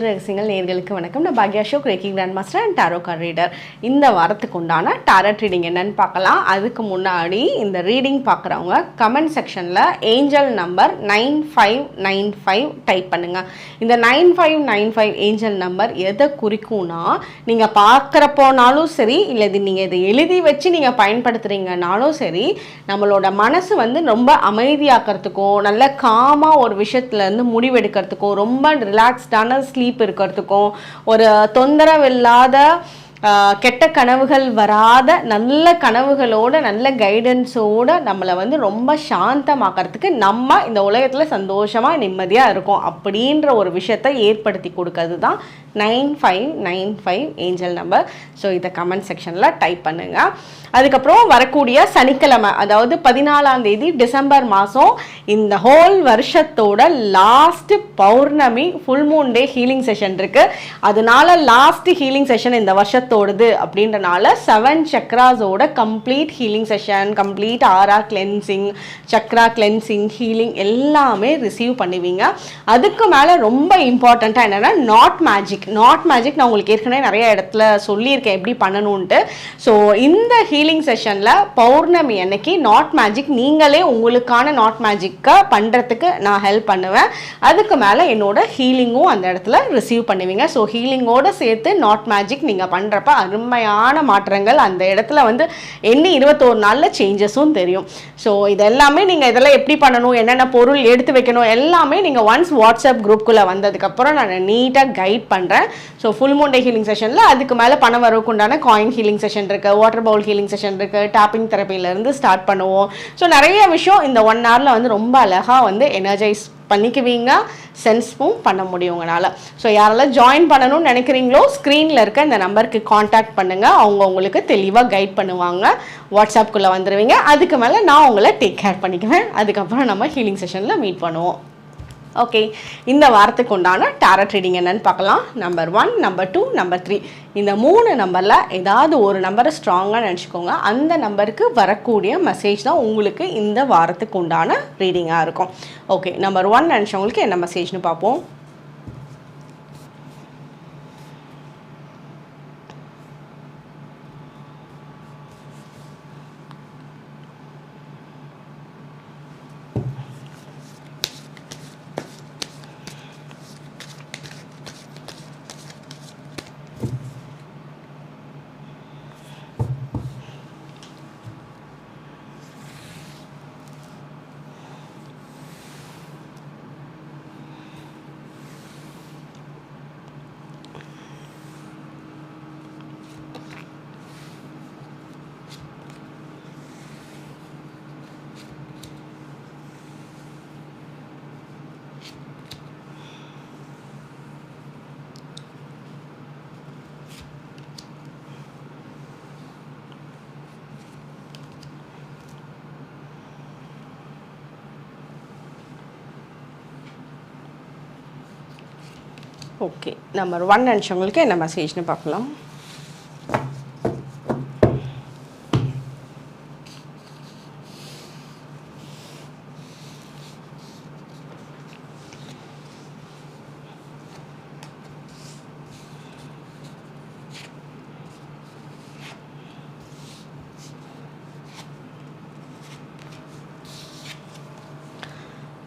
ஜோதிட ரகசியங்கள் நேர்களுக்கு வணக்கம். நான் பாக்யா show Reiki grand master and tarot card reader இந்த வாரத்துக்கு உண்டான டாரட் ரீடிங் என்னன்னு பார்க்கலாம். அதுக்கு முன்னாடி இந்த ரீடிங் பார்க்குறவங்க கமெண்ட் செக்ஷனில் angel number nine five nine five type பண்ணுங்கள் இந்த nine five nine five angel number எதை குறிக்கும்னா நீங்கள் பார்க்குறப்போனாலும் சரி இல்லை இது நீங்கள் இதை எழுதி வச்சு நீங்கள் பயன்படுத்துகிறீங்கனாலும் சரி நம்மளோட மனசு வந்து ரொம்ப அமைதியாக்கிறதுக்கும் நல்ல காமாக ஒரு விஷயத்துலேருந்து முடிவெடுக்கிறதுக்கும் ரொம்ப ரிலாக்ஸ்டான ஸ்லீப் இருக்கிறதுக்கும் ஒரு தொந்தரவு இல்லாத கெட்ட கனவுகள் வராத நல்ல கனவுகளோட நல்ல கைடன்ஸோட நம்மளை வந்து ரொம்ப சாந்தமாக்கிறதுக்கு நம்ம இந்த உலகத்தில் சந்தோஷமாக நிம்மதியாக இருக்கும் அப்படின்ற ஒரு விஷயத்தை ஏற்படுத்தி கொடுக்கறது தான் nine five nine five angel number. So இதை கமெண்ட் செக்ஷனில் டைப் பண்ணுங்கள் அதுக்கப்புறம் வரக்கூடிய சனிக்கிழமை அதாவது பதினாலாம் தேதி டிசம்பர் மாதம் இந்த ஹோல் வருஷத்தோட லாஸ்ட் பௌர்ணமி full moon day healing session இருக்கு. அதனால லாஸ்ட் ஹீலிங் செஷன் இந்த வருஷத்தோடது அப்படின்றனால seven சக்ராஸோட complete healing session complete aura cleansing chakra cleansing healing எல்லாமே ரிசீவ் பண்ணுவீங்க. அதுக்கு மேலே ரொம்ப இம்பார்ட்டண்ட்டாக என்னென்னா நாட் மேஜிக் நாட் மேஜிக் நான் உங்களுக்கு ஏற்கனவே நிறைய இடத்துல சொல்லியிருக்கேன் எப்படி பண்ணணுன்ட்டு ஸோ இந்த ஹீலிங் செஷனில் பௌர்ணமி அன்னைக்கு நாட் மேஜிக் நீங்களே உங்களுக்கான நாட் மேஜிக்கை பண்ணுறதுக்கு நான் ஹெல்ப் பண்ணுவேன். அதுக்கு மேலே என்னோட ஹீலிங்கும் அந்த இடத்துல ரிசீவ் பண்ணுவீங்க. ஸோ ஹீலிங்கோட சேர்த்து நாட் மேஜிக் நீங்கள் பண்ணுறப்ப அருமையான மாற்றங்கள் அந்த இடத்துல வந்து என்ன இருபத்தோரு நாளில் சேஞ்சஸும் தெரியும். ஸோ இதெல்லாமே நீங்கள் இதெல்லாம் எப்படி பண்ணணும் என்னென்ன பொருள் எடுத்து வைக்கணும் எல்லாமே நீங்கள் ஒன்ஸ் வாட்ஸ்அப் குரூப்புக்குள்ளே வந்ததுக்கப்புறம் நான் நீட்டாக கைட் பண்ணுறேன் ஸோ ஃபுல் மூண்டே ஹீலிங் செஷனில் அதுக்கு மேலே பணம் வரவுக்கு உண்டான காயின் ஹீலிங் செஷன் இருக்குது வாட்டர் பவுல் ஹீலிங் செஷன் இருக்குது டாப்பிங் தெரப்பிலேருந்து ஸ்டார்ட் பண்ணுவோம். ஸோ நிறைய விஷயம் இந்த ஒன் ஹவரில் வந்து ரொம்ப அழகாக வந்து எனர்ஜைஸ் பண்ணிக்குவீங்க சென்ஸ்வும் பண்ண முடியும் உங்களால். ஸோ யாரெல்லாம் ஜாயின் பண்ணணும்னு நினைக்கிறீங்களோ ஸ்க்ரீனில் இருக்க இந்த நம்பருக்கு காண்டாக்ட் பண்ணுங்கள் அவங்க உங்களுக்கு தெளிவாக கைட் பண்ணுவாங்க. வாட்ஸ்அப்புக்குள்ளே வந்துடுவீங்க அதுக்கு மேலே நான் உங்களை டேக் கேர் பண்ணிக்குவேன். அதுக்கப்புறம் நம்ம ஹீலிங் செஷனில் மீட் பண்ணுவோம். ஓகே இந்த வாரத்துக்கு உண்டான டேரட் ரீடிங் என்னன்னு பார்க்கலாம். Number one number two number three இந்த மூணு நம்பரில் ஏதாவது ஒரு நம்பரை ஸ்ட்ராங்காக நினச்சிக்கோங்க. அந்த நம்பருக்கு வரக்கூடிய மெசேஜ் தான் உங்களுக்கு இந்த வாரத்துக்கு உண்டான ரீடிங்காக இருக்கும். ஓகே நம்பர் ஒன் நினச்சவங்களுக்கு என்ன மெசேஜ்னு பார்ப்போம். ஓகே நம்பர் ஒன் நினச்சவங்களுக்கு என்ன மெசேஜ்னு பார்க்கலாம்.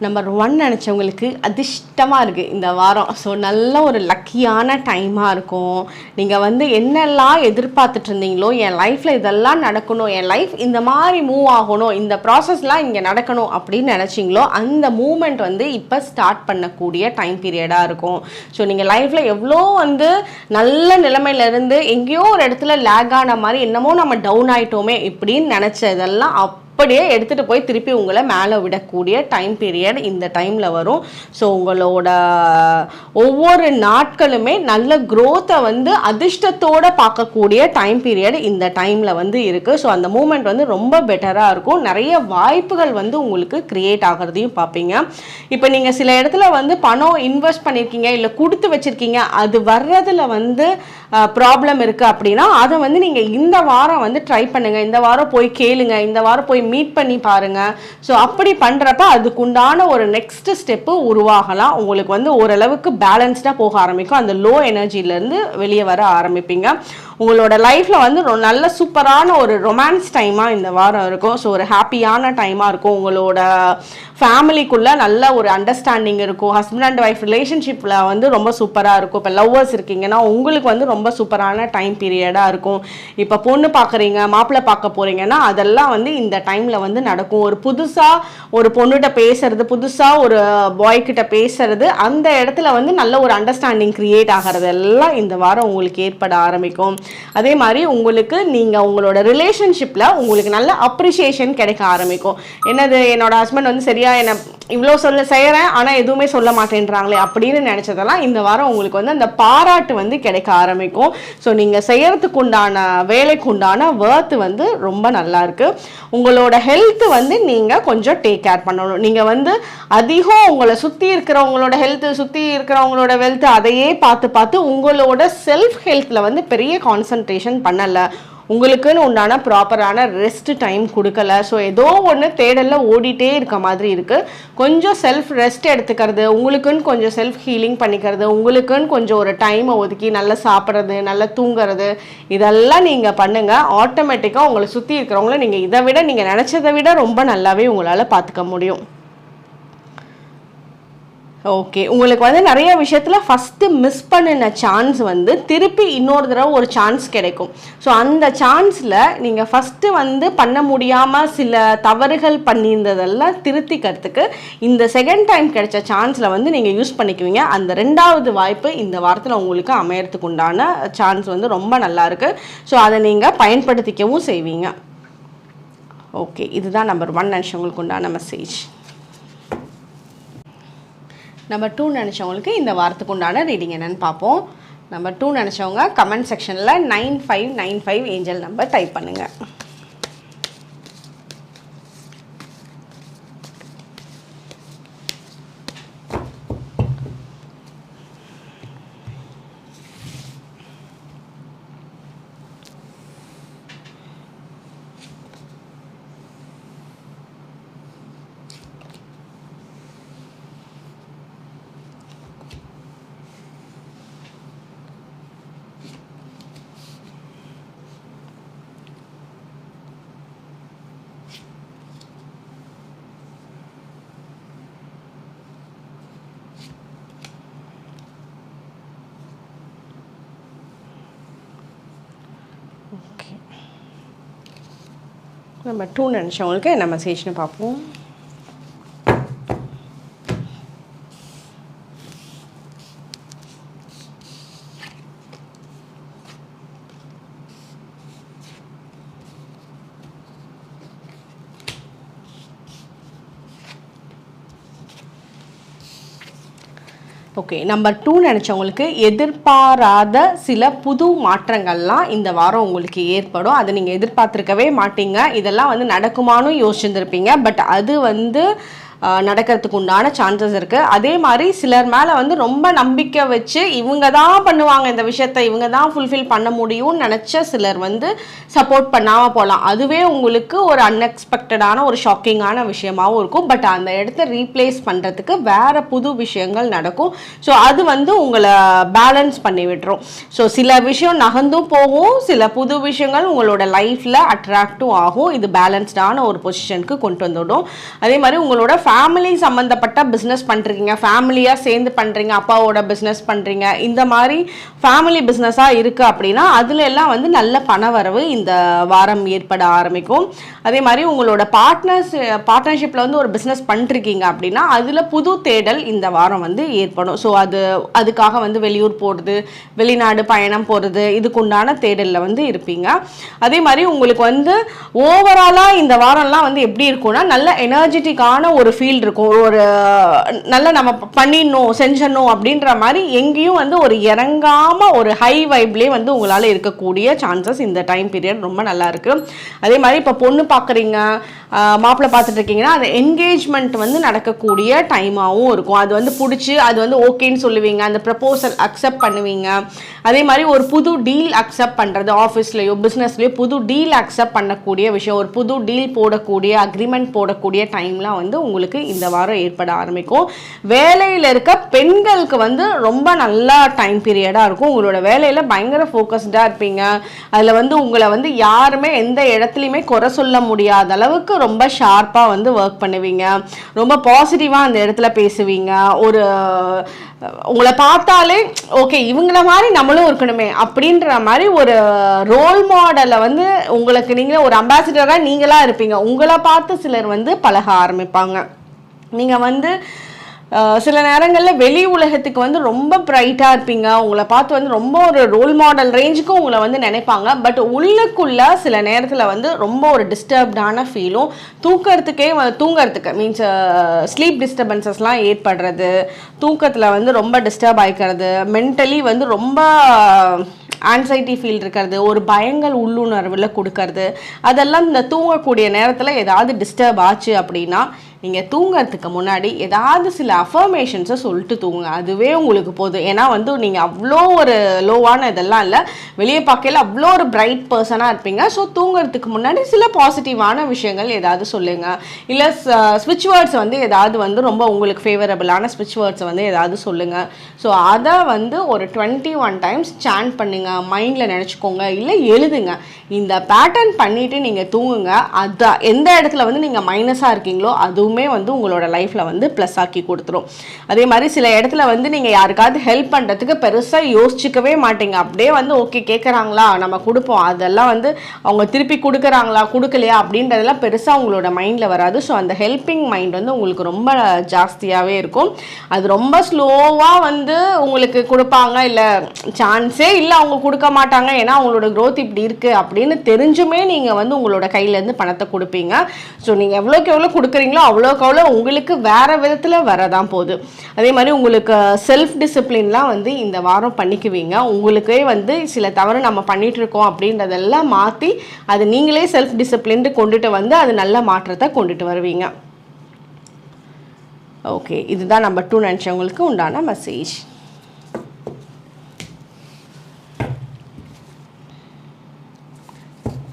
நம்பர் ஒன் நினச்சவங்களுக்கு அதிர்ஷ்டமாக இருக்குது இந்த வாரம். ஸோ நல்ல ஒரு லக்கியான டைமாக இருக்கும். நீங்கள் வந்து என்னெல்லாம் எதிர்பார்த்துட்டு இருந்தீங்களோ என் லைஃப்பில் இதெல்லாம் நடக்கணும் என் லைஃப் இந்த மாதிரி மூவ் ஆகணும் இந்த ப்ராசஸ்லாம் இங்கே நடக்கணும் அப்படின்னு நினச்சிங்களோ அந்த மூமெண்ட் வந்து இப்போ ஸ்டார்ட் பண்ணக்கூடிய டைம் பீரியடாக இருக்கும். ஸோ நீங்கள் லைஃப்பில் எவ்வளோ வந்து நல்ல நிலைமையிலேருந்து எங்கேயோ ஒரு இடத்துல லேக் ஆன மாதிரி என்னமோ நம்ம டவுன் ஆகிட்டோமே இப்படின்னு நினச்சதெல்லாம் அப் அப்படியே எடுத்துகிட்டு போய் திருப்பி உங்களை மேலே விடக்கூடிய டைம் பீரியட் இந்த டைமில் வரும். ஸோ உங்களோட ஒவ்வொரு நாட்களுமே நல்ல க்ரோத்தை வந்து அதிர்ஷ்டத்தோடு பார்க்கக்கூடிய டைம் பீரியட் இந்த டைமில் வந்து இருக்குது ஸோ அந்த மூமெண்ட் வந்து ரொம்ப பெட்டராக இருக்கும். நிறைய வாய்ப்புகள் வந்து உங்களுக்கு க்ரியேட் ஆகிறதையும் பார்ப்பீங்க. இப்போ நீங்கள் சில இடத்துல வந்து பணம் இன்வெஸ்ட் பண்ணியிருக்கீங்க இல்லை கொடுத்து வச்சுருக்கீங்க அது வர்றதில் வந்து ப்ராப்ளம் இருக்குது அப்படின்னா அதை வந்து நீங்கள் இந்த வாரம் வந்து ட்ரை பண்ணுங்கள் இந்த வாரம் போய் கேளுங்க. இந்த வாரம் போய் மீட் பண்ணி பாருங்கள் ஸோ அப்படி பண்ணுறப்ப அதுக்குண்டான ஒரு நெக்ஸ்ட் ஸ்டெப்பு உருவாகலாம். உங்களுக்கு வந்து ஓரளவுக்கு பேலன்ஸ்டாக போக ஆரம்பிக்கும். அந்த லோ எனர்ஜிலேருந்து வெளியே வர ஆரம்பிப்பீங்க. உங்களோட லைஃப்பில் வந்து ரொ- நல்ல சூப்பரான ஒரு ரொமான்ஸ் டைமாக இந்த வாரம் இருக்கும். ஸோ ஒரு ஹாப்பியான டைமாக இருக்கும். உங்களோட ஃபேமிலிக்குள்ளே நல்ல ஒரு அண்டர்ஸ்டாண்டிங் இருக்கும். ஹஸ்பண்ட் அண்ட் ஒய்ஃப் ரிலேஷன்ஷிப்பில் வந்து ரொம்ப சூப்பராக இருக்கும். இப்போ லவ்வர்ஸ் இருக்கீங்கன்னா உங்களுக்கு வந்து ரொம்ப சூப்பரான டைம் பீரியடாக இருக்கும். இப்போ பொண்ணு பார்க்குறீங்க மாப்பிள்ளை பார்க்க போகிறீங்கன்னா அதெல்லாம் வந்து இந்த டைமில் வந்து நடக்கும். ஒரு புதுசாக ஒரு பொண்ணுகிட்ட பேசுறது புதுசாக ஒரு பாய்கிட்ட பேசுறது அந்த இடத்துல வந்து நல்ல ஒரு அண்டர்ஸ்டாண்டிங் கிரியேட் ஆகிறது எல்லாம் இந்த வாரம் உங்களுக்கு ஏற்பட ஆரம்பிக்கும். அதே மாதிரி உங்களுக்கு நீங்கள் உங்களோட ரிலேஷன்ஷிப்பில் உங்களுக்கு நல்ல அப்ரிஷியேஷன் கிடைக்க ஆரம்பிக்கும். என்னது என்னோட ஹஸ்பண்ட் வந்து சரியாக என்னை இவ்வளோ சொல்ல செய்கிறேன் ஆனால் எதுவுமே சொல்ல மாட்டேன்றாங்களே அப்படின்னு நினச்சதெல்லாம் இந்த வாரம் உங்களுக்கு வந்து அந்த பாராட்டு வந்து கிடைக்க ஆரம்பிக்கும். ஸோ நீங்கள் செய்கிறதுக்கு உண்டான வேலைக்கு உண்டான ஒர்த் வந்து ரொம்ப நல்லாயிருக்கு உங்களோட ஹெல்த்து வந்து நீங்கள் கொஞ்சம் டேக் கேர் பண்ணணும். நீங்கள் வந்து அதிகம் உங்களை சுற்றி இருக்கிறவங்களோட ஹெல்த்து சுற்றி இருக்கிறவங்களோட வெல்த் அதையே பார்த்து பார்த்து உங்களோட செல்ஃப் ஹெல்த்தில் வந்து பெரிய கான்சன்ட்ரேஷன் பண்ணலை. உங்களுக்குன்னு உண்டான ப்ராப்பரான ரெஸ்ட் டைம் கொடுக்கல. ஸோ ஏதோ ஒன்று தேடலில் ஓடிட்டே இருக்க மாதிரி இருக்குது கொஞ்சம் செல்ஃப் ரெஸ்ட் எடுத்துக்கிறது உங்களுக்குன்னு கொஞ்சம் செல்ஃப் ஹீலிங் பண்ணிக்கிறது உங்களுக்குன்னு கொஞ்சம் ஒரு டைமை ஒதுக்கி நல்லா சாப்பிட்றது நல்லா தூங்குறது இதெல்லாம் நீங்கள் பண்ணுங்கள் ஆட்டோமேட்டிக்காக உங்களை சுற்றி இருக்கிறவங்கள நீங்கள் இதை விட நீங்கள் நினச்சதை விட ரொம்ப நல்லாவே உங்களால் பார்த்துக்க முடியும். ஓகே உங்களுக்கு வந்து நிறைய விஷயத்தில் ஃபஸ்ட்டு மிஸ் பண்ணின சான்ஸ் வந்து திருப்பி இன்னொரு தடவை ஒரு சான்ஸ் கிடைக்கும். ஸோ அந்த சான்ஸில் நீங்கள் ஃபஸ்ட்டு வந்து பண்ண முடியாமல் சில தவறுகள் பண்ணியிருந்ததெல்லாம் திருத்திக்கிறதுக்கு இந்த செகண்ட் டைம் கிடைச்ச சான்ஸில் வந்து நீங்கள் யூஸ் பண்ணிக்குவீங்க. அந்த ரெண்டாவது வாய்ப்பு இந்த வாரத்தில் உங்களுக்கு அமையறதுக்கு உண்டான சான்ஸ் வந்து ரொம்ப நல்லாயிருக்கு ஸோ அதை நீங்கள் பயன்படுத்திக்கவும் செய்வீங்க. ஓகே இதுதான் நம்பர் ஒன் நினச்சவங்களுக்கு உண்டான மெசேஜ் நம்பர் டூ நினச்சவங்களுக்கு இந்த வாரத்துக்கு உண்டான ரீடிங் என்னன்னு பார்ப்போம். நம்பர் டூ நினச்சவங்க கமெண்ட் செக்ஷனில் nine five nine five angel number type பண்ணுங்கள் ஓகே நம்பர் டூ நினச்சவங்களுக்கு என்ன மெசேஜ்னு பார்ப்போம். ஓகே நம்பர் டூ நினச்சவங்களுக்கு எதிர்பாராத சில புது மாற்றங்கள்லாம் இந்த வாரம் உங்களுக்கு ஏற்படும். அதை நீங்கள் எதிர்பார்த்துருக்கவே மாட்டீங்க. இதெல்லாம் வந்து நடக்குமானும் யோசிச்சிருந்துருப்பீங்க. பட் அது வந்து நடக்கிறதுக்கு உண்டான சான்சஸ் இருக்குது அதே மாதிரி சிலர் மேலே வந்து ரொம்ப நம்பிக்கை வச்சு இவங்க தான் பண்ணுவாங்க இந்த விஷயத்த இவங்க தான் ஃபுல்ஃபில் பண்ண முடியும்னு நினச்ச சிலர் வந்து சப்போர்ட் பண்ணாமல் போகலாம் அதுவே உங்களுக்கு ஒரு அன்எக்ஸ்பெக்டடான ஒரு ஷாக்கிங்கான விஷயமாவும் இருக்கும். பட் அந்த இடத்த ரீப்ளேஸ் பண்ணுறதுக்கு வேறு புது விஷயங்கள் நடக்கும். ஸோ அது வந்து உங்களை பேலன்ஸ் பண்ணி விட்டுரும். ஸோ சில விஷயம் நகர்ந்தும் போகும். சில புது விஷயங்கள் உங்களோட லைஃப்பில் அட்ராக்டும் ஆகும். இது பேலன்ஸ்டான ஒரு பொசிஷனுக்கு கொண்டு வந்துவிடும் அதே மாதிரி உங்களோட ஃபேமிலி சம்மந்தப்பட்ட பிஸ்னஸ் பண்ணுறீங்க ஃபேமிலியாக சேர்ந்து பண்ணுறீங்க அப்பாவோட பிஸ்னஸ் பண்ணுறீங்க இந்த மாதிரி ஃபேமிலி பிஸ்னஸாக இருக்குது அப்படின்னா அதில் எல்லாம் வந்து நல்ல பணவரவு இந்த வாரம் ஏற்பட ஆரம்பிக்கும். அதே மாதிரி உங்களோட பார்ட்னர்ஸ் பார்ட்னர்ஷிப்பில் வந்து ஒரு பிஸ்னஸ் பண்ணிருக்கீங்க அப்படின்னா அதில் புது தேடல் இந்த வாரம் வந்து ஏற்படும். ஸோ அது அதுக்காக வந்து வெளியூர் போகிறது வெளிநாடு பயணம் போகிறது இதுக்கு உண்டான தேடலில் வந்து இருப்பீங்க. அதே மாதிரி உங்களுக்கு வந்து ஓவராலாக இந்த வாரம்லாம் வந்து எப்படி இருக்கும்னா நல்ல எனர்ஜெட்டிக்கான ஒரு ஃபீல் இருக்கும். ஒரு நல்ல நம்ம பண்ணிடணும் செஞ்சிடணும் அப்படின்ற மாதிரி எங்கேயும் வந்து ஒரு இறங்காமல் ஒரு ஹை வைப்லேயே வந்து உங்களால் இருக்கக்கூடிய சான்சஸ் இந்த டைம் பீரியட் ரொம்ப நல்லாயிருக்கு அதே மாதிரி இப்போ பொண்ணு பார்க்குறீங்க மாப்பிள்ளை பார்த்துட்டு இருக்கீங்கன்னா அது என்கேஜ்மெண்ட் வந்து நடக்கக்கூடிய டைமாகவும் இருக்கும். அது வந்து பிடிச்சி அது வந்து ஓகேன்னு சொல்லுவீங்க. அந்த ப்ரப்போசல் அக்செப்ட் பண்ணுவீங்க. அதே மாதிரி ஒரு புது டீல் அக்செப்ட் பண்ணுறது ஆஃபீஸ்லேயோ பிஸ்னஸ்லேயோ புது டீல் அக்செப்ட் பண்ணக்கூடிய விஷயம் ஒரு புது டீல் போடக்கூடிய அக்ரிமெண்ட் போடக்கூடிய டைம்லாம் வந்து உங்களுக்கு இந்த வாரம் ஏற்பட ஆரம்பிக்கும். வேலையில் இருக்க பெண்களுக்கு வந்து ரொம்ப நல்லா டைம் பீரியடாக இருக்கும். உங்களோட வேலையில் பயங்கர ஃபோக்கஸ்டாக இருப்பீங்க. அதில் வந்து உங்களை வந்து யாருமே எந்த இடத்துலையுமே குறை சொல்ல முடியாத அளவுக்கு ரொம்ப ஷார்ப்பாக வந்து ஒர்க் பண்ணுவீங்க. ரொம்ப பாசிட்டிவாக அந்த இடத்துல பேசுவீங்க. ஒரு உங்களை பார்த்தாலே ஓகே இவங்கள மாதிரி நம்மளும் இருக்கணுமே அப்படின்ற மாதிரி ஒரு ரோல் மாடலை வந்து உங்களுக்கு நீங்கள் ஒரு அம்பாசிடராக நீங்களாக இருப்பீங்க. உங்களை பார்த்து சிலர் வந்து பழக ஆரம்பிப்பாங்க. நீங்கள் வந்து சில நேரங்களில் வெளி உலகத்துக்கு வந்து ரொம்ப பிரைட்டாக இருப்பீங்க. உங்களை பார்த்து வந்து ரொம்ப ஒரு ரோல் மாடல் ரேஞ்சுக்கும் உங்களை வந்து நினைப்பாங்க. பட் உள்ளுக்குள்ள சில நேரத்தில் வந்து ரொம்ப ஒரு டிஸ்டர்ப்டான ஃபீலும் தூக்கிறதுக்கே தூங்கிறதுக்கு மீன்ஸ் ஸ்லீப் டிஸ்டர்பன்சஸ்லாம் ஏற்படுறது தூக்கத்தில் வந்து ரொம்ப டிஸ்டர்ப் ஆகிக்கிறது மென்டலி வந்து ரொம்ப ஆன்சைட்டி ஃபீல் இருக்கிறது ஒரு பயங்கள் உள்ளுணர்வில் கொடுக்கறது அதெல்லாம் இந்த தூங்கக்கூடிய நேரத்தில் ஏதாவது டிஸ்டர்ப் ஆச்சு அப்படின்னா நீங்கள் தூங்கிறதுக்கு முன்னாடி ஏதாவது சில அஃபர்மேஷன்ஸை சொல்லிட்டு தூங்குங்க. அதுவே உங்களுக்கு போதும். ஏன்னா வந்து நீங்கள் அவ்வளோ ஒரு லோவான இதெல்லாம் இல்லை. வெளியே பார்க்கல அவ்வளோ ஒரு பிரைட் பர்சனாக இருப்பீங்க. ஸோ தூங்குறதுக்கு முன்னாடி சில பாசிட்டிவான விஷயங்கள் ஏதாவது சொல்லுங்கள் இல்லை ஸ்விட்ச் வேர்ட்ஸ் வந்து ஏதாவது வந்து ரொம்ப உங்களுக்கு ஃபேவரபிளான ஸ்விட்ச் வேர்ட்ஸை வந்து ஏதாவது சொல்லுங்கள் ஸோ அதை வந்து ஒரு டுவெண்ட்டி ஒன் டைம்ஸ் சாண்ட் பண்ணுங்க மைண்டில் நினச்சிக்கோங்க இல்லை எழுதுங்க. இந்த பேட்டர்ன் பண்ணிவிட்டு நீங்கள் தூங்குங்க அதான் எந்த இடத்துல வந்து நீங்கள் மைனஸாக இருக்கீங்களோ அதுவுமே வந்து உங்களோட லைஃப்பில் வந்து ப்ளஸ் ஆக்கி கொடுத்துரும். அதே மாதிரி சில இடத்துல வந்து நீங்கள் யாருக்காவது ஹெல்ப் பண்ணுறதுக்கு பெருசாக யோசிச்சுக்கவே மாட்டீங்க. அப்படியே வந்து ஓகே கேட்குறாங்களா நம்ம கொடுப்போம். அதெல்லாம் வந்து அவங்க திருப்பி கொடுக்குறாங்களா கொடுக்கலையா அப்படின்றதெல்லாம் பெருசாக உங்களோட மைண்டில் வராது. ஸோ அந்த ஹெல்பிங் மைண்ட் வந்து உங்களுக்கு ரொம்ப ஜாஸ்தியாகவே இருக்கும். அது ரொம்ப ஸ்லோவாக வந்து உங்களுக்கு கொடுப்பாங்க இல்லை சான்ஸே இல்லை அவங்க கொடுக்க மாட்டாங்க. ஏன்னா அவங்களோட க்ரோத் இப்படி இருக்குது அப்படின்னு தெரிஞ்சுமே நீங்கள் வந்து உங்களோட கையிலேருந்து பணத்தை கொடுப்பீங்க. ஸோ நீங்கள் எவ்வளோக்கு எவ்வளோ கொடுக்குறீங்களோ அவ்வளோக்கு அவ்வளோ உங்களுக்கு வேறு விதத்தில் வரதான் போகுது. அதே மாதிரி உங்களுக்கு செல்ஃப் டிசிப்ளின்லாம் வந்து இந்த வாரம் பண்ணிக்குவீங்க. உங்களுக்கே வந்து சில தவறு நம்ம பண்ணிகிட்ருக்கோம் அப்படின்றதெல்லாம் மாற்றி அது நீங்களே செல்ஃப் டிசிப்ளின் கொண்டுட்டு வந்து அது நல்ல மாற்றத்தை கொண்டுட்டு வருவீங்க. ஓகே இதுதான் நம்பர் டூ நினச்சவங்களுக்கு உண்டான மெசேஜ்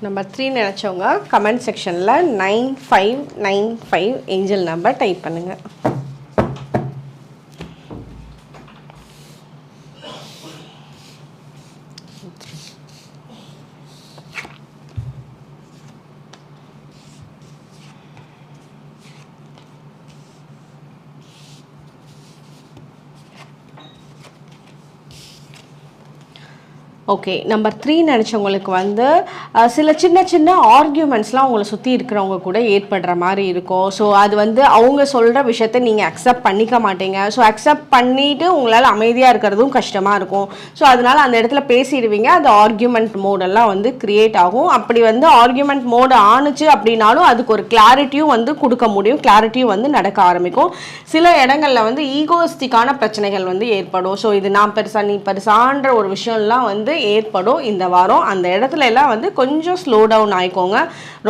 நம்பர் த்ரீ நினச்சவங்க கமெண்ட் செக்ஷனில் nine five nine five angel number type பண்ணுங்கள் ஓகே நம்பர் த்ரீ நினச்சவங்களுக்கு வந்து சில சின்ன சின்ன ஆர்கியூமெண்ட்ஸ்லாம் உங்களை சுற்றி இருக்கிறவங்க கூட ஏற்படுற மாதிரி இருக்கும். ஸோ அது வந்து அவங்க சொல்கிற விஷயத்த நீங்கள் அக்செப்ட் பண்ணிக்க மாட்டீங்க. ஸோ அக்செப்ட் பண்ணிவிட்டு உங்களால் அமைதியாக இருக்கிறதும் கஷ்டமாக இருக்கும். ஸோ அதனால் அந்த இடத்துல பேசிடுவீங்க. அது ஆர்கியூமெண்ட் மோடெல்லாம் வந்து க்ரியேட் ஆகும். அப்படி வந்து ஆர்கியூமெண்ட் மோடு ஆணுச்சு அப்படின்னாலும் அதுக்கு ஒரு கிளாரிட்டியும் வந்து கொடுக்க முடியும். கிளாரிட்டியும் வந்து நடக்க ஆரம்பிக்கும். சில இடங்களில் வந்து ஈகோஸ்டிக்கான பிரச்சனைகள் வந்து ஏற்படும். ஸோ இது நான் பெருசா நீ பெருசான்ற ஒரு விஷயம்லாம் வந்து ஏற்படும் இந்த வாரம். அந்த இடத்துல எல்லாம் வந்து கொஞ்சம் ஸ்லோ டவுன் ஆயிக்கோங்க.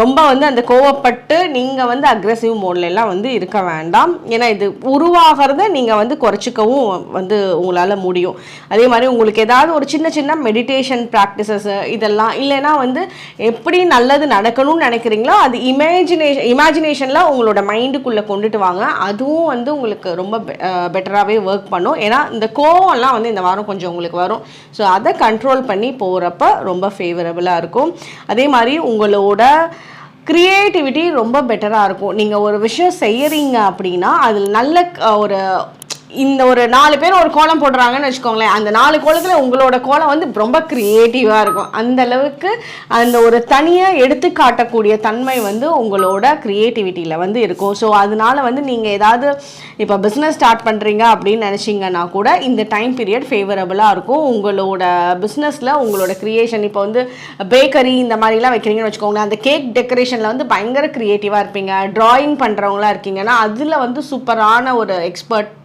ரொம்ப வந்து அந்த கோவப்பட்டு நீங்கள் வந்து அக்ரெசிவ் மோட்ல எல்லாம் வந்து இருக்க வேண்டாம். ஏன்னா இது உருவாகிறத நீங்கள் வந்து குறைச்சிக்கவும் வந்து உங்களால் முடியும். அதே மாதிரி உங்களுக்கு ஏதாவது ஒரு சின்ன சின்ன மெடிடேஷன் ப்ராக்டிசஸ் இதெல்லாம் இல்லைன்னா வந்து எப்படி நல்லது நடக்கணும்னு நினைக்கிறீங்களோ அது இமேஜினேஷன் இமேஜினேஷனில் உங்களோட மைண்டுக்குள்ளே கொண்டுட்டு வாங்க. அதுவும் வந்து உங்களுக்கு ரொம்ப பெட்டராகவே ஒர்க் பண்ணும். ஏன்னா இந்த கோவம்லாம் வந்து இந்த வாரம் கொஞ்சம் உங்களுக்கு வரும். ஸோ அதை கண்ட்ரோல் பண்ணி போகிறப்ப ரொம்ப ஃபேவரபுளாக இருக்கும். அதே மாதிரி உங்களோட க்ரியேட்டிவிட்டி ரொம்ப பெட்டராக இருக்கும். நீங்கள் ஒரு விஷயம் செய்யறீங்க அப்படின்னா அதில் நல்ல ஒரு இந்த ஒரு நாலு பேர் ஒரு கோலம் போடுறாங்கன்னு வச்சுக்கோங்களேன் அந்த நாலு கோலத்தில் உங்களோட கோலம் வந்து ரொம்ப க்ரியேட்டிவாக இருக்கும். அந்த அளவுக்கு அந்த ஒரு தனியாக எடுத்து காட்டக்கூடிய தன்மை வந்து உங்களோட க்ரியேட்டிவிட்டியில் வந்து இருக்கும். ஸோ அதனால வந்து நீங்கள் ஏதாவது இப்போ பிஸ்னஸ் ஸ்டார்ட் பண்ணுறீங்க அப்படின்னு நினச்சிங்கன்னா கூட இந்த டைம் பீரியட் ஃபேவரபுளாக இருக்கும். உங்களோட பிஸ்னஸில் உங்களோட க்ரியேஷன் இப்போ வந்து பேக்கரி இந்த மாதிரிலாம் வைக்கிறீங்கன்னு வச்சுக்கோங்களேன் அந்த கேக் டெக்கரேஷனில் வந்து பயங்கர க்ரியேட்டிவாக இருப்பீங்க. ட்ராயிங் பண்ணுறவங்களா இருக்கீங்கன்னா அதில் வந்து சூப்பரான ஒரு எக்ஸ்பர்ட்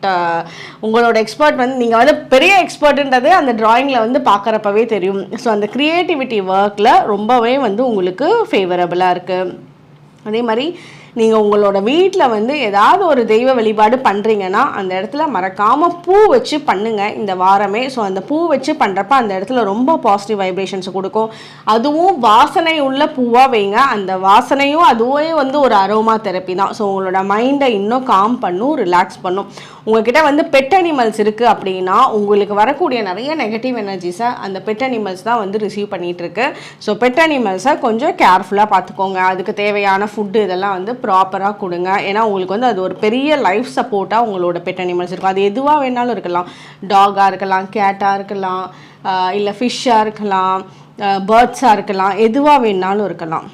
உங்களோட எக்ஸ்பர்ட் வந்து நீங்கள் வந்து பெரிய எக்ஸ்பர்ட்ன்றது அந்த ட்ராயிங்கில் வந்து பார்க்குறப்பவே தெரியும். ஸோ அந்த க்ரியேட்டிவிட்டி ஒர்க்கில் ரொம்பவே வந்து உங்களுக்கு ஃபேவரபுளாக இருக்குது அதே மாதிரி நீங்கள் உங்களோட வீட்டில் வந்து ஏதாவது ஒரு தெய்வ வழிபாடு பண்ணுறீங்கன்னா அந்த இடத்துல மறக்காமல் பூ வச்சு பண்ணுங்கள் இந்த வாரமே. ஸோ அந்த பூ வச்சு பண்ணுறப்ப அந்த இடத்துல ரொம்ப பாசிட்டிவ் வைப்ரேஷன்ஸ் கொடுக்கும். அதுவும் வாசனை உள்ள பூவாக வைங்க. அந்த வாசனையும் அதுவே வந்து ஒரு அரோமா தெரப்பி தான். ஸோ உங்களோட மைண்டை இன்னும் காம் பண்ணும் ரிலாக்ஸ் பண்ணும். உங்ககிட்ட வந்து பெட் அனிமல்ஸ் இருக்குது அப்படின்னா உங்களுக்கு வரக்கூடிய நிறைய நெகட்டிவ் எனர்ஜிஸை அந்த பெட் அனிமல்ஸ் தான் வந்து ரிசீவ் பண்ணிகிட்ருக்கு ஸோ பெட் அனிமல்ஸை கொஞ்சம் கேர்ஃபுல்லாக பார்த்துக்கோங்க. அதுக்கு தேவையான ஃபுட்டு இதெல்லாம் வந்து ப்ராப்பராக கொடுங்க. ஏன்னா உங்களுக்கு வந்து அது ஒரு பெரிய லைஃப் சப்போர்ட்டாக உங்களோட பெட் அனிமல்ஸ் இருக்கும். அது எதுவாக வேணாலும் இருக்கலாம். டாகாக இருக்கலாம் கேட்டாக இருக்கலாம் இல்லை ஃபிஷ்ஷாக இருக்கலாம் பேர்ட்ஸாக இருக்கலாம். எதுவாக வேணாலும் இருக்கலாம்.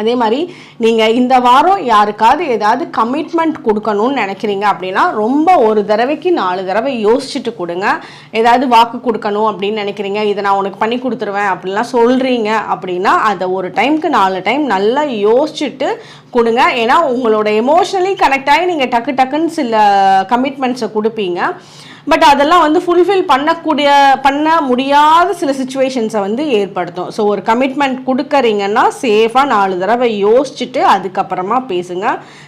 அதே மாதிரி நீங்கள் இந்த வாரம் யாருக்காவது ஏதாவது கமிட்மெண்ட் கொடுக்கணும்னு நினைக்கிறீங்க அப்படின்னா ரொம்ப ஒரு தடவைக்கு நாலு தடவை யோசிச்சுட்டு கொடுங்க. ஏதாவது வாக்கு கொடுக்கணும் அப்படின்னு நினைக்கிறீங்க. இதை நான் உனக்கு பண்ணி கொடுத்துருவேன் அப்படிலாம் சொல்கிறீங்க அப்படின்னா அதை ஒரு டைம்க்கு நாலு டைம் நல்லா யோசிச்சுட்டு கொடுங்க. ஏன்னா உங்களோட எமோஷ்னலி கனெக்ட் ஆகி நீங்கள் டக்கு டக்குன்னு சில கமிட்மெண்ட்ஸை கொடுப்பீங்க. பட் அதெல்லாம் வந்து ஃபுல்ஃபில் பண்ணக்கூடிய பண்ண முடியாத சில சுச்சுவேஷன்ஸை வந்து ஏற்படுத்தும். ஸோ ஒரு கமிட்மெண்ட் கொடுக்குறீங்கன்னா சேஃபாக நாலு தடவை யோசிச்சுட்டு அதுக்கப்புறமா பேசுங்க.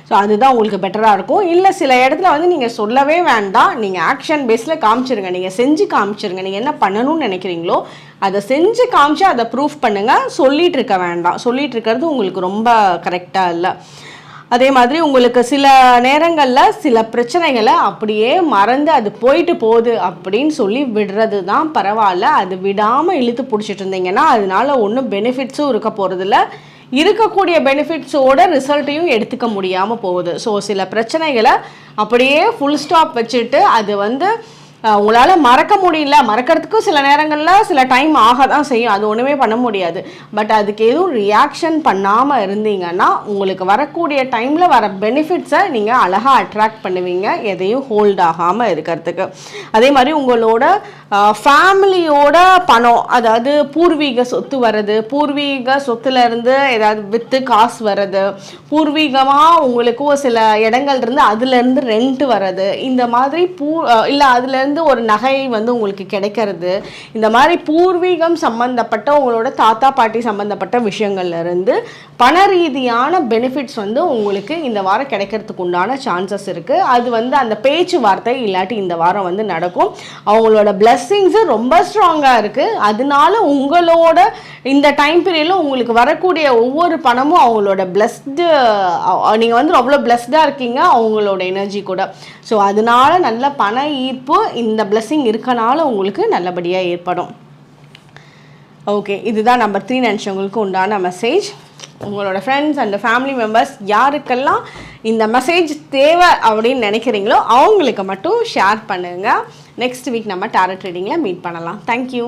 ஸோ அதுதான் உங்களுக்கு பெட்டராக இருக்கும். இல்லை சில இடத்துல வந்து நீங்கள் சொல்லவே வேண்டாம். நீங்கள் ஆக்ஷன் பேஸில் காமிச்சிருங்க. நீங்கள் செஞ்சு காமிச்சிருங்க. நீங்கள் என்ன பண்ணணும்னு நினைக்கிறீங்களோ அதை செஞ்சு காமிச்சு அதை ப்ரூஃப் பண்ணுங்கள் சொல்லிட்டு இருக்க வேண்டாம். சொல்லிட்டு இருக்கிறது உங்களுக்கு ரொம்ப கரெக்டாக இல்லை. அதே மாதிரி உங்களுக்கு சில நேரங்களில் சில பிரச்சனைகளை அப்படியே மறந்து அது போயிட்டு போகுது அப்படின்னு சொல்லி விடுறது தான் பரவாயில்ல. அது விடாமல் இழுத்து பிடிச்சிட்டு இருந்தீங்கன்னா அதனால ஒன்றும் பெனிஃபிட்ஸும் இருக்க போகிறதில்ல இருக்கக்கூடிய பெனிஃபிட்ஸோட ரிசல்ட்டையும் எடுத்துக்க முடியாமல் போகுது. ஸோ சில பிரச்சனைகளை அப்படியே ஃபுல் ஸ்டாப் வச்சுட்டு அது வந்து உங்களால் மறக்க முடியல. மறக்கிறதுக்கும் சில நேரங்களில் சில டைம் ஆக தான் செய்யும். அது ஒன்றுமே பண்ண முடியாது. பட் அதுக்கு எதுவும் ரியாக்ஷன் பண்ணாமல் இருந்தீங்கன்னா உங்களுக்கு வரக்கூடிய டைமில் வர பெனிஃபிட்ஸை நீங்கள் அழகாக அட்ராக்ட் பண்ணுவீங்க. எதையும் ஹோல்ட் ஆகாமல் இருக்கிறதுக்கு. அதே மாதிரி உங்களோட ஃபேமிலியோட பணம் அதாவது பூர்வீக சொத்து வர்றது பூர்வீக சொத்துலேருந்து ஏதாவது விற்று காசு வர்றது பூர்வீகமாக உங்களுக்கும் சில இடங்கள் இருந்து அதுலேருந்து ரெண்ட் வர்றது இந்த மாதிரி பூ இல்லை அதுலேருந்து ஒரு நகை வந்து உங்களுக்கு கிடைக்கிறது. இந்த மாதிரி பூர்வீகம் சம்பந்தப்பட்ட உங்களோட தாத்தா பாட்டி சம்பந்தப்பட்ட விஷயங்கள்ல இருந்து பண ரீதியான பெனிஃபிட்ஸ் வந்து உங்களுக்கு இந்த வாரம் கிடைக்கிறதுக்கு உண்டான சான்சஸ் இருக்குது அது வந்து அந்த பேச்சுவார்த்தை இல்லாட்டி இந்த வாரம் வந்து நடக்கும். அவங்களோட பிளெஸ்ஸிங்ஸு ரொம்ப ஸ்ட்ராங்காக இருக்குது அதனால உங்களோட இந்த டைம் பீரியடில் உங்களுக்கு வரக்கூடிய ஒவ்வொரு பணமும் அவங்களோட பிளஸ்டு நீங்கள் வந்து அவ்வளோ பிளஸ்டாக இருக்கீங்க அவங்களோட எனர்ஜி கூட. ஸோ அதனால நல்ல பண ஈர்ப்பு இந்த பிளெஸ்ஸிங் இருக்கனால உங்களுக்கு நல்லபடியாக ஏற்படும். ஓகே இதுதான் நம்பர் த்ரீ நினச்சவங்களுக்கு உண்டான மெசேஜ் உங்களோட ஃப்ரெண்ட்ஸ் அண்ட் ஃபேமிலி மெம்பர்ஸ் யாருக்கெல்லாம் இந்த மெசேஜ் தேவை அப்படின்னு நினைக்கிறீங்களோ அவங்களுக்கு மட்டும் ஷேர் பண்ணுங்கள் நெக்ஸ்ட் வீக் நம்ம டேரட் ட்ரேடிங்கில் மீட் பண்ணலாம். Thank you